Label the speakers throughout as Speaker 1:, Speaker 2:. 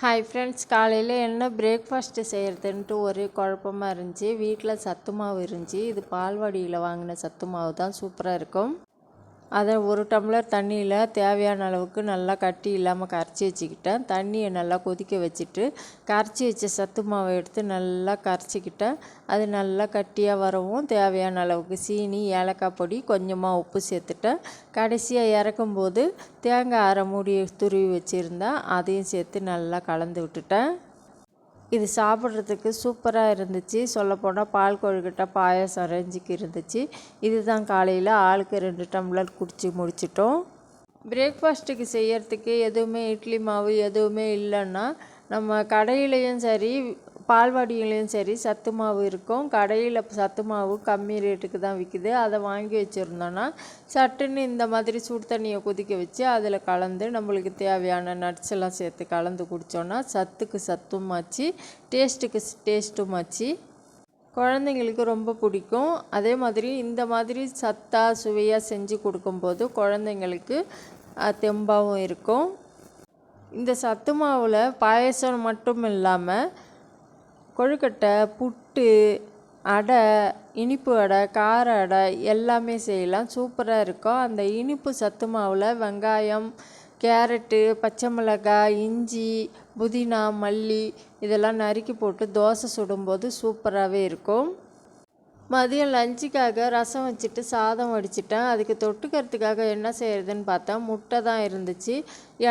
Speaker 1: Hi friends காலையில் என்ன breakfast செய்கிறதுன்ட்டு ஒரே குழப்பமா இருந்துச்சு. வீட்டில் சத்து மாவு இருந்துச்சு. இது பால்வாடியில் வாங்கின சத்து மாவு தான் சூப்பராக இருக்கும். அதை ஒரு டம்ளர் தண்ணியில் தேவையான அளவுக்கு நல்லா கட்டி இல்லாமல் கரைச்சி வச்சுக்கிட்டேன். தண்ணியை நல்லா கொதிக்க வச்சுட்டு கரைச்சி வச்ச சத்து மாவை எடுத்து நல்லா கரைச்சிக்கிட்டேன். அது நல்லா கட்டியாக வரவும் தேவையான அளவுக்கு சீனி ஏலக்காய் பொடி கொஞ்சமாக உப்பு சேர்த்துட்டேன். கடைசியாக இறக்கும்போது தேங்காய் அரை மூடி துருவி வச்சுருந்தேன் அதையும் சேர்த்து நல்லா கலந்து விட்டுட்டேன். இது சாப்பிட்றதுக்கு சூப்பராக இருந்துச்சு. சொல்லப்போனால் பால் கொழுக்கட்டை பாயாசம் ரேஞ்சுக்கு இருந்துச்சு. இதுதான் காலையில் ஆளுக்கு ரெண்டு டம்ளர் குடித்து முடிச்சிட்டோம். பிரேக்ஃபாஸ்ட்டுக்கு செய்யறதுக்கு எதுவுமே இட்லி மாவு எதுவுமே இல்லைன்னா நம்ம கடையிலையும் சரி பால்வாடியிலையும் சரி சத்து மாவு இருக்கும். கடையில் சத்து மாவு கம்மி ரேட்டுக்கு தான் விற்கிது அதை வாங்கி வச்சுருந்தோன்னா சட்டுன்னு இந்த மாதிரி சுடு தண்ணியை கொதிக்க வச்சு அதில் கலந்து நம்மளுக்கு தேவையான நட்ஸ் எல்லாம் சேர்த்து கலந்து குடித்தோன்னா சத்துக்கு சத்தும் ஆச்சு டேஸ்ட்டுக்கு டேஸ்ட்டும் ஆச்சு. குழந்தைங்களுக்கு ரொம்ப பிடிக்கும். அதே மாதிரி இந்த மாதிரி சத்தாக சுவையாக செஞ்சு கொடுக்கும்போது குழந்தைங்களுக்கு தெம்பாகவும் இருக்கும். இந்த சத்து மாவில் பாயசம் மட்டும் இல்லாமல் கொழுக்கட்டை புட்டு அடை இனிப்பு அடை கார அடை எல்லாமே செய்யலாம். சூப்பராக இருக்கும். அந்த இனிப்பு சத்து மாவில் வெங்காயம் கேரட்டு பச்சை மிளகாய் இஞ்சி புதினா மல்லி இதெல்லாம் நறுக்கி போட்டு தோசை சுடும்போது சூப்பராகவே இருக்கும். மதியம் லஞ்சுக்காக ரசம் வச்சுட்டு சாதம் வடிச்சிட்டேன். அதுக்கு தொட்டுக்கிறதுக்காக என்ன செய்கிறதுன்னு பார்த்தா முட்டை தான் இருந்துச்சு.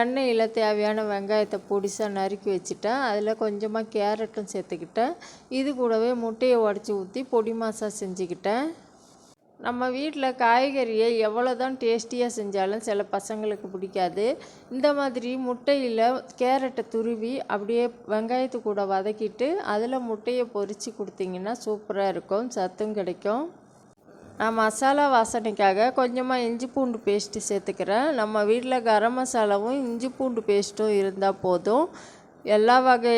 Speaker 1: எண்ணெயில் தேவையான வெங்காயத்தை பொடிசாக நறுக்கி வச்சுட்டேன். அதில் கொஞ்சமாக கேரட்டும் சேர்த்துக்கிட்டேன். இது கூடவே முட்டையை உடச்சி ஊற்றி பொடி மாசா செஞ்சுக்கிட்டேன். நம்ம வீட்டில் காய்கறியை எவ்வளோ தான் டேஸ்டியாக செஞ்சாலும் சில பசங்களுக்கு பிடிக்காது. இந்த மாதிரி முட்டையில் கேரட்டை துருவி அப்படியே வெங்காயத்து கூட வதக்கிட்டு அதில் முட்டையை பொரித்து கொடுத்தீங்கன்னா சூப்பராக இருக்கும். சத்தும் கிடைக்கும். நான் மசாலா வாசனைக்காக கொஞ்சமாக இஞ்சி பூண்டு பேஸ்ட்டு சேர்த்துக்கிறேன். நம்ம வீட்டில் கரம் மசாலாவும் இஞ்சி பூண்டு பேஸ்ட்டும் இருந்தால் போதும். எல்லா வகை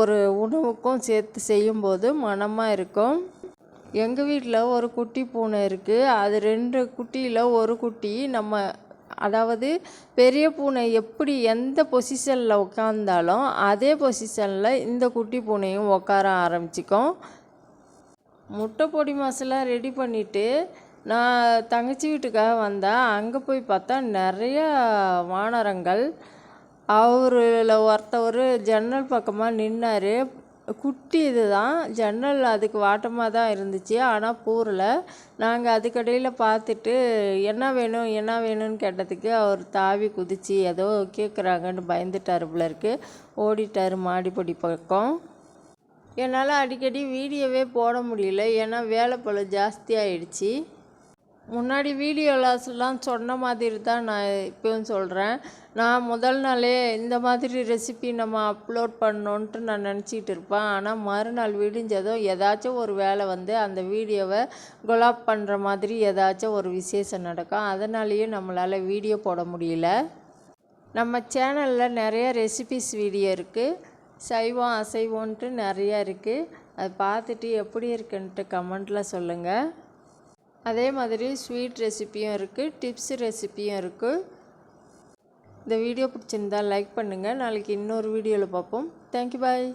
Speaker 1: ஒரு உணவுக்கும் சேர்த்து செய்யும்போது மணமாக இருக்கும். எங்கள் வீட்டில் ஒரு குட்டி பூனை இருக்குது அது ரெண்டு குட்டியில் ஒரு குட்டி. நம்ம அதாவது பெரிய பூனை எப்படி எந்த பொசிஷனில் உட்காந்தாலும் அதே பொசிஷனில் இந்த குட்டி பூனையும் உட்கார ஆரம்பிச்சிக்கும். முட்டை பொடி மாசெல்லாம் ரெடி பண்ணிவிட்டு நான் தங்கச்சி வீட்டுக்காக வந்தேன் அங்கே போய் பார்த்தா நிறையா வானரங்கள். அவரில் ஒருத்தவர் ஜன்னல் பக்கமாக நின்னார். குட்டி இது தான் ஜன்னல் அதுக்கு வாட்டமாக தான் இருந்துச்சு. ஆனால் பூரில் நாங்கள் அதுக்கடையில் பார்த்துட்டு என்ன வேணும் என்ன வேணும்னு கேட்டதுக்கு அவர் தாவி குதித்து ஏதோ கேட்குறாங்கன்னு பயந்துட்டார் போல இருக்கு. ஓடிட்டார் மாடிப்படி பக்கம். என்னால் அடிக்கடி வீடியோவே போட முடியல. ஏன்னா வேலை பழம் ஜாஸ்தி ஆயிடுச்சு. முன்னாடி வீடியோலாஸ்லாம் சொன்ன மாதிரி தான் நான் இப்போவும் சொல்கிறேன் நான் முதல் நாளே இந்த மாதிரி ரெசிபி நம்ம அப்லோட் பண்ணோன்ட்டு நான் நினச்சிக்கிட்டு இருப்பேன். ஆனால் மறுநாள் விடிஞ்சதும் ஏதாச்சும் ஒரு வேலை வந்து அந்த வீடியோவை குலாப் பண்ணுற மாதிரி ஏதாச்சும் ஒரு விசேஷம் நடக்கும். அதனாலேயே நம்மளால் வீடியோ போட முடியல. நம்ம சேனலில் நிறைய ரெசிபிஸ் வீடியோ இருக்குது சைவம் அசைவோன்ட்டு நிறையா இருக்குது அதை பார்த்துட்டு எப்படி இருக்குன்ட்டு கமெண்ட்டில் சொல்லுங்கள் அதே மாதிரி ஸ்வீட் ரெசிப்பியும் இருக்குது டிப்ஸ் ரெசிப்பியும் இருக்குது இந்த வீடியோ பிடிச்சிருந்தா லைக் பண்ணுங்கள் நாளைக்கு இன்னொரு வீடியோவில் பார்ப்போம். Thank you bye